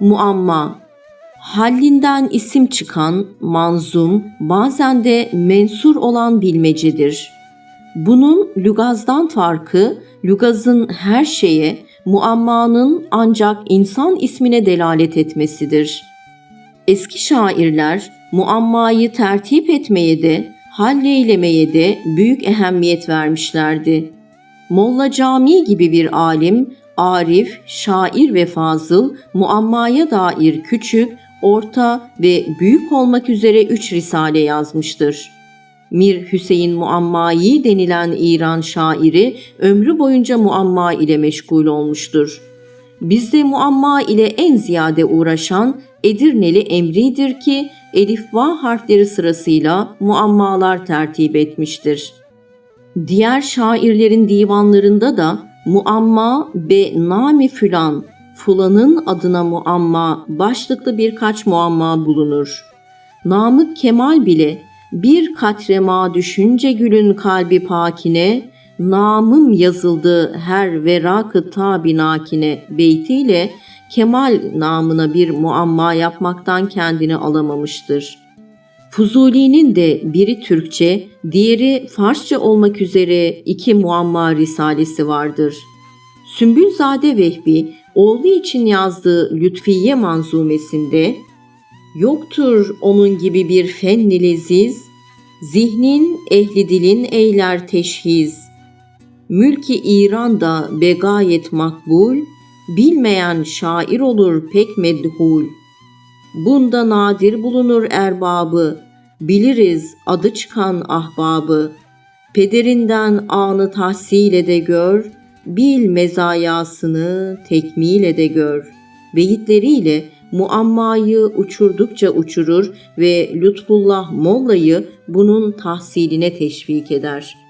muamma, hallinden isim çıkan, manzum, bazen de mensur olan bilmecedir. Bunun lügazdan farkı, lügazın her şeye, muammanın ancak insan ismine delalet etmesidir. Eski şairler muammayı tertip etmeye de, halleylemeye de büyük ehemmiyet vermişlerdi. Molla Cami gibi bir alim, arif, şair ve fazıl muammaya dair küçük, orta ve büyük olmak üzere üç risale yazmıştır. Mir Hüseyin Muammayi denilen İran şairi ömrü boyunca muamma ile meşgul olmuştur. Bizde muamma ile en ziyade uğraşan Edirneli Emri'dir ki elif-va harfleri sırasıyla muammalar tertip etmiştir. Diğer şairlerin divanlarında da muamma be nami fülan, fulanın adına muamma başlıklı birkaç muamma bulunur. Namık Kemal bile bir katre ma düşünce gülün kalbi pakine, namım yazıldı her verakı tabinakine beytiyle Kemal namına bir muamma yapmaktan kendini alamamıştır. Fuzuli'nin de biri Türkçe, diğeri Farsça olmak üzere iki muamma risalesi vardır. Sümbülzade Vehbi, oğlu için yazdığı Lütfiye manzumesinde, Yoktur onun gibi bir fenni leziz, zihnin ehli dilin eyler teşhiz. Mülki İran'da begayet makbul, bilmeyen şair olur pek medhul. Bunda nadir bulunur erbabı, biliriz adı çıkan ahbabı. Pederinden anı tahsil de gör, bil mezayasını tekmil de gör. Beyitleriyle muammayı uçurdukça uçurur ve Lütfullah Molla'yı bunun tahsiline teşvik eder.''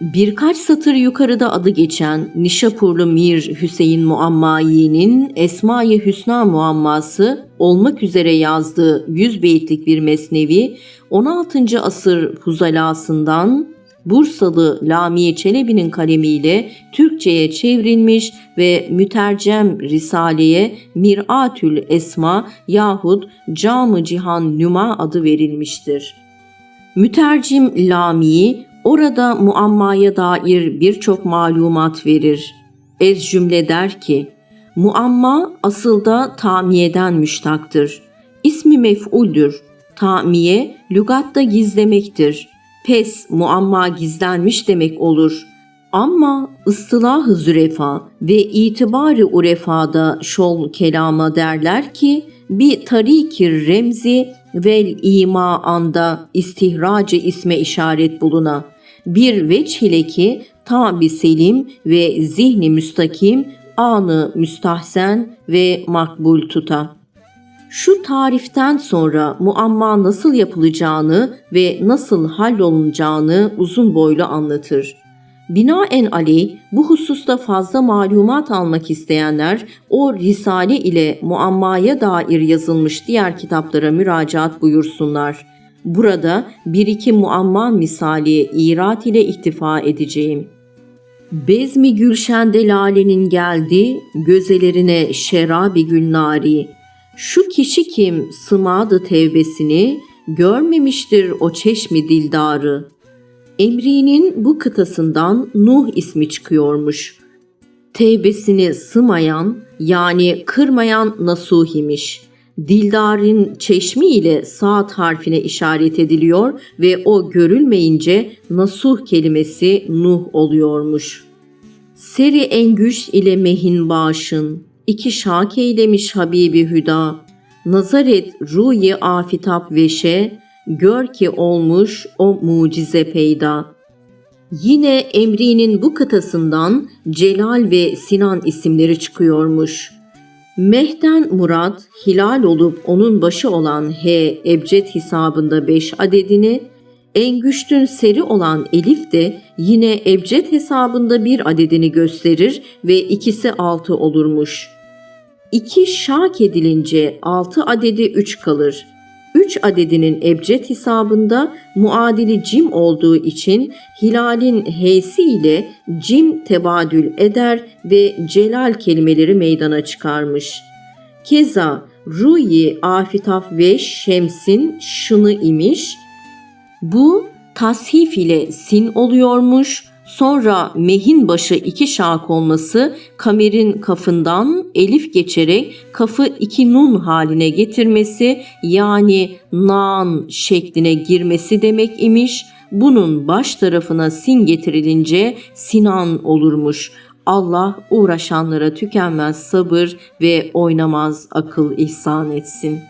Birkaç satır yukarıda adı geçen Nişapurlu Mir Hüseyin Muammayi'nin Esma-i Hüsna muamması olmak üzere yazdığı 100 beyitlik bir mesnevi 16. asır huzalasından Bursalı Lamiye Çelebi'nin kalemiyle Türkçe'ye çevrilmiş ve mütercem Risale'ye Miratül Esma yahut Cam-ı Cihan Nüma adı verilmiştir. Mütercim Lami Orada muammaya dair birçok malumat verir. Ez cümle der ki, muamma asılda tamiyeden müştaktır. İsmi mef'uldür. Tamiye lügatta gizlemektir. Pes muamma gizlenmiş demek olur. Ama ıstılah-ı zürefa ve itibarı urefada şol kelama derler ki bir tarikir remzi vel ima anda istihracı isme işaret buluna. Bir veç ile ki tabi selim ve zihni müstakim anı müstahsen ve makbul tuta. Şu tariften sonra muamma nasıl yapılacağını ve nasıl hallolunacağını uzun boylu anlatır. Binaen aleyh bu hususta fazla malumat almak isteyenler o risale ile muammaya dair yazılmış diğer kitaplara müracaat buyursunlar. Burada bir iki muamma misali irat ile ihtifa edeceğim. Bezmi Gülşen'de lalenin geldi, gözelerine şerabi gülnari. Şu kişi kim sımadı tevbesini, görmemiştir o çeşmi dildarı.'' Emri'nin bu kıtasından Nuh ismi çıkıyormuş. Tevbesini sımayan yani kırmayan Nasuh imiş. Dildar'ın çeşmi ile saat harfine işaret ediliyor ve o görülmeyince Nasuh kelimesi Nuh oluyormuş. Seri engüş ile mehin başın, iki şak eylemiş Habibi Hüda, nazar et ruyi afitap veşe, gör ki olmuş o mucize peyda. Yine Emri'nin bu kıtasından Celal ve Sinan isimleri çıkıyormuş. Meh'ten Murat, hilal olup onun başı olan H, ebced hesabında 5 adedini, en güçtün seri olan Elif de yine ebced hesabında bir adedini gösterir ve ikisi 6 olurmuş. 2 şak edilince 6 adedi 3 kalır. 3 adedinin ebced hesabında muadili cim olduğu için hilalin heysi ile cim tebadül eder ve celal kelimeleri meydana çıkarmış. Keza Ruyi Afitaf ve Şems'in şını imiş. Bu tashif ile sin oluyormuş. Sonra mehin başı iki şak olması kamerin kafından elif geçerek kafı iki nun haline getirmesi yani nan şekline girmesi demek imiş. Bunun baş tarafına sin getirilince Sinan olurmuş. Allah uğraşanlara tükenmez sabır ve oynamaz akıl ihsan etsin.